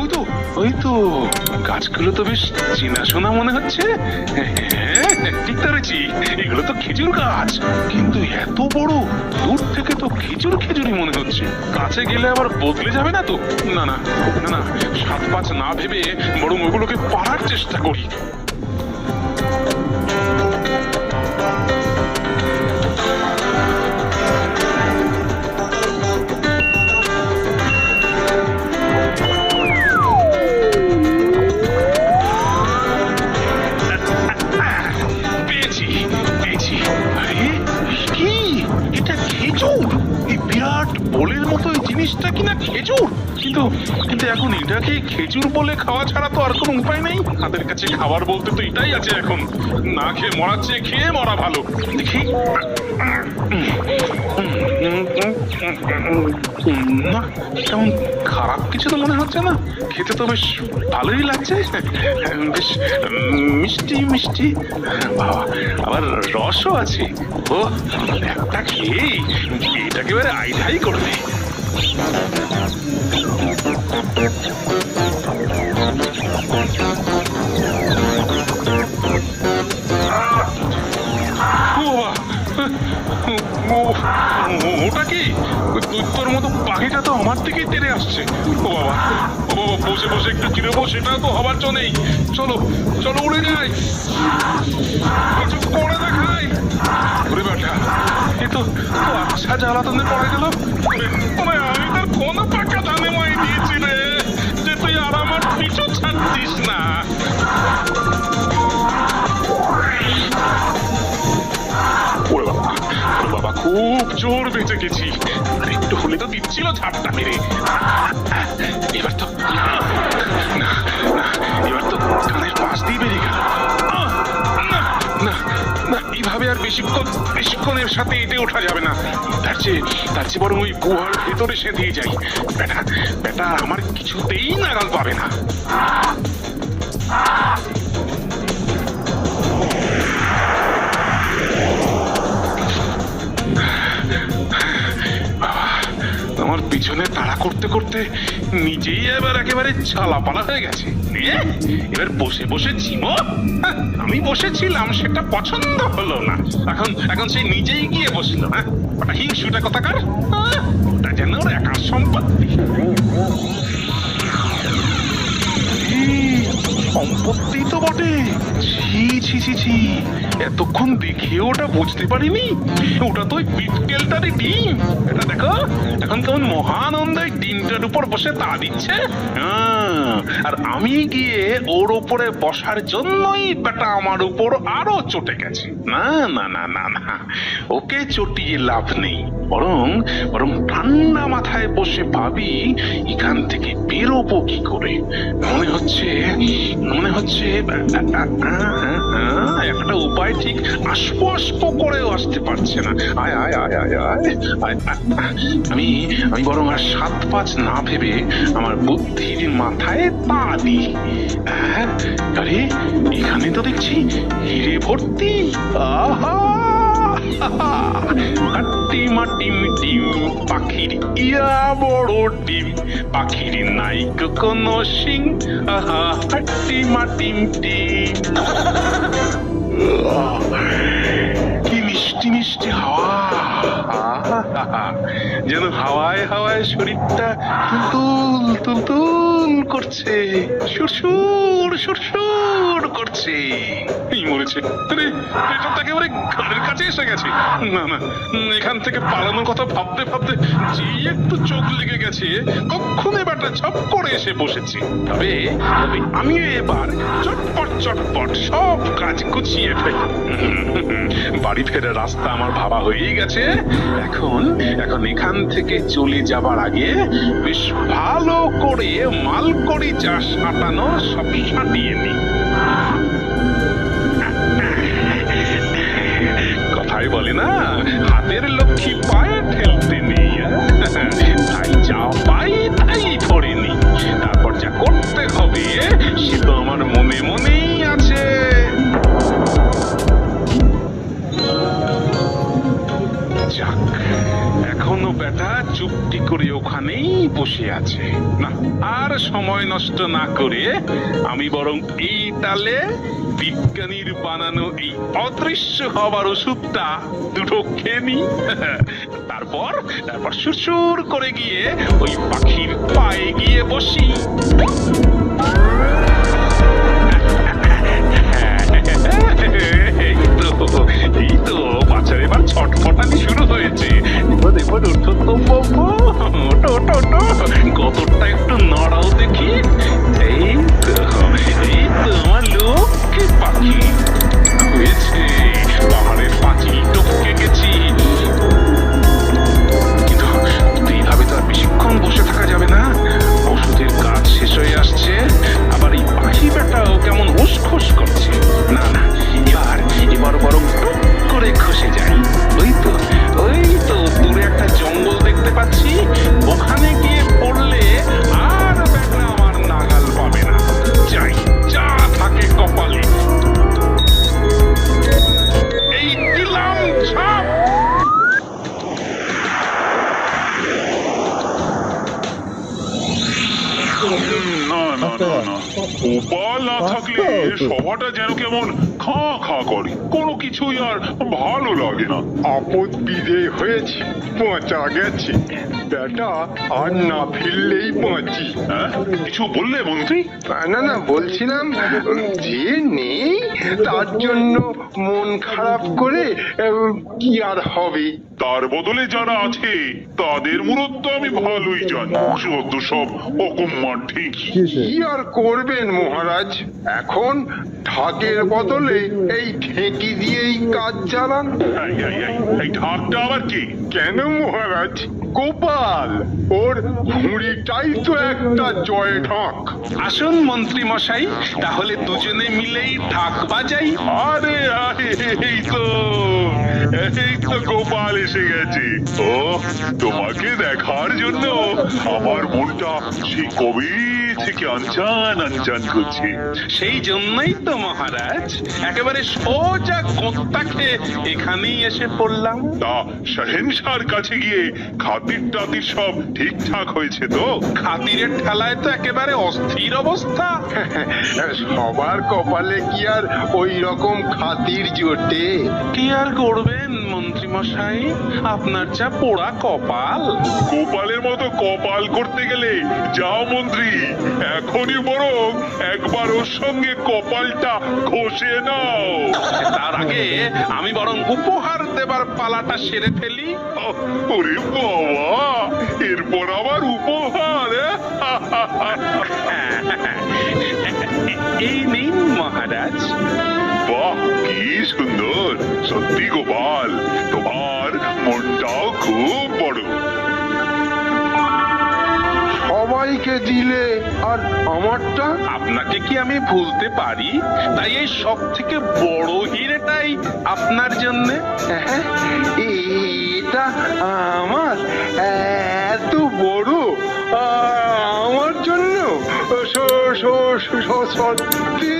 ওই তো ওই তো। গাছগুলো তো বেশ চেনাশোনা মনে হচ্ছে। ঠিক ধরেছি এগুলো তো খেজুর গাছ। কিন্তু এত বড়, দূর থেকে তো খেজুর খেজুরই মনে হচ্ছে। কাছে গেলে আবার বদলে যাবে না তো? না না না না, সাত পাঁচ না ভেবে বরং ওগুলোকে পাড়ার চেষ্টা করি। এটাকে খেজুর বলে খাওয়া ছাড়া তো আর কোনো উপায় নেই। হাতের কাছে খাবার বলতে তো এটাই আছে এখন। না খেয়ে মরার চেয়ে খেয়ে মরা ভালো। দেখি। না কেমন খারাপ কিছু তো মনে হচ্ছে না। খেতে তো বেশ ভালোই লাগছে। বেশ মিষ্টি মিষ্টি। বাবা আবার রসও আছে। ও একটা খেয়েই এটাকে এবারে আইঢাই করবে ও, ও- ওটা কি? দৈত্যর মতো পাখিটা তো আমার দিকেই তেড়ে আসছে। ও বাবা, ও, বসে বসে একটু চিরবো সেটা তো হবার জো নেই। চলো চলো উড়ে যাই। কিছু করে দেখাই। ওরে বেটা এ তো তো আচ্ছা জ্বালাতনে পড়ে গেল বাবা, খুব জোর বেঁচে গেছি। আর একটু হলে তো দিচ্ছিল ঝাপটা মেরে। এবার তো না এবার তো কানের পাশ দিয়ে বেরিয়ে গেল। না না এইভাবে আর বেশিক্ষণ বেশিক্ষণের সাথে এটে ওঠা যাবে না। তার চেয়ে তার চেয়ে বরং ওই গুহার ভেতরে সে দিয়ে যাই বেটা বেটা আমার কিছুতেই নাগাল পাবে না। আমার পিছনে তাড়া করতে করতে নিজেই এবার একেবারে ছালাপালা হয়ে গেছে। এবার বসে বসে ঝিমো হ্যাঁ, আমি বসেছিলাম সেটা পছন্দ হলো না। এখন এখন সে নিজেই গিয়ে বসল হ্যাঁ? হিংসুটা কথাকার? আহ, ওটা যেন ওর একার সম্পত্তি। সম্পত্তি তো বটে। ছি ছি ছি ছি। এতক্ষণ দেখে ওটা বুঝতে পারিনি। ওটা তো ওই বিটকেলটারই ডিম। এটা দেখো এখন কেমন মহানন্দে ডিমটার উপর বসে তা দিচ্ছে। আহ, আর আমি গিয়ে ওর উপরে বসার জন্যই বেটা আমার উপর আরও চটে গেছে। না না না না না। ওকে চটিয়ে লাভ নেই। বরং বরং ঠান্ডা মাথায় বসে ভাবি এখান থেকে বেরোবো কি করে? মনে হচ্ছে মনে হচ্ছে একটা উপায় ঠিক আসব আসব করেও আসতে পারছে না। আয় আয় আয় আয় আয় আয়, আয়, আয়। আমি আমি বরং আর সাত পাঁচ না ভেবে আমার বুদ্ধির মাথায় পা দিই। হ্যাঁ আরে এখানে তো দেখছি হিরে ভর্তি। আহা! টিম টিম টিম পাখির ইয়া বড় ডিম, পাখির নাই কোনো সিং আহা টিম টিম কি মিষ্টি মিষ্টি হাওয়া। যেন হাওয়ায় হাওয়ায় শরীরটা তুলতুল তুলতুল করছে, সুরসুর সুরসুর করছে। মরেছে। আরে এটা তো একেবারে ঘরের কাছে এসে গেছে। না না, এখান থেকে পালানোর কথা ভাবতে ভাবতে যে একটু চোখ লেগে গেছে কখন এবারটা ঝপ করে এসে বসেছি। তবে তবে আমিও এবার চটপট চটপট সব কাজ গুছিয়ে ফেলি। বাড়ি ফেরার রাস্তা আমার ভাবা হয়েই গেছে। এখন এখন এখান থেকে চলে যাবার আগে বেশ ভালো করে মালকড়ি চাষ সাঁটানো সব সাঁটিয়ে নিই। বসে আছে। না, আর সময় নষ্ট না করে আমি বরং এই তালে বিজ্ঞানীর বানানো এই অদৃশ্য হবার ওষুধটা দুটো খেয়ে তারপর তারপর সুরসুর করে গিয়ে ওই পাখির পায়ে গিয়ে বসি। এই তো এই তো না গোপাল না থাকলে সভাটা যেন কেমন খা খা করে। কোনো কিছুই আর ভালো লাগে না। আপদ বিজয় হয়েছে পচা গেছে। বেটা আর না ফিরলেই বাঁচি। হ্যাঁ? কিছু বললে মন্ত্রী? না না বলছিলাম যে নেই তার জন্য মন খারাপ করে কি আর হবে? তার বদলে যারা আছে তাদের মূলত আমি ভালোই জানি। সব অকম্মার ঠিক কি আর করবেন? মহারাজ? এখন ঢাকের বদলে এই ঠেকি দিয়েই কাজ চালান। এই, এই, এই, এই ঢাকটা আবার কি? কেন মহারাজ? গোপাল ওর ঘুড়িটাই তো একটা জয় ঢাক। আসুন মন্ত্রী মশাই তাহলে দুজনে মিলেই ঢাক বাজাই। আরে আরে এই তো এই তো গোপাল এসে গেছে। ও তোমাকে দেখার জন্য আমার মনটা সে কবে থেকে আনচান আনচান করছে সেই জন্যই তো মহারাজ একেবারে সোজা খেয়ে এখানেই এসে পড়লাম। তা শাহেনশার কাছে গিয়ে খাতির টাতির সব ঠিকঠাক হয়েছে তো? খাতিরের ঠেলায় তো একেবারে অস্থির অবস্থা। সবার কপালে কি আর ওই রকম খাতির জোটে? কি আর করবেন মন্ত্রী মশাই আপনার যা পোড়া কপাল। গোপালের মতো কপাল করতে গেলে যাও মন্ত্রী। এখনই বরং একবার ওর সঙ্গে কপালটা ঘষে নাও। তার আগে আমি বরং উপহার দেবার পালাটা সেরে ফেলি। ওরে বাবা এরপর আবার উপহার এই নিন মহারাজ। বাহ কি সুন্দর সত্যি গোপাল তোমার মনটাও খুব বড়। সবাইকে দিলে আর আমারটা আপনাকে কি আমি ভুলতে পারি? তাই এই সব থেকে বড় হিরেটাই আপনার জন্য। হ্যাঁ, এটা আমার এত বড় আমার জন্য। সত্যি।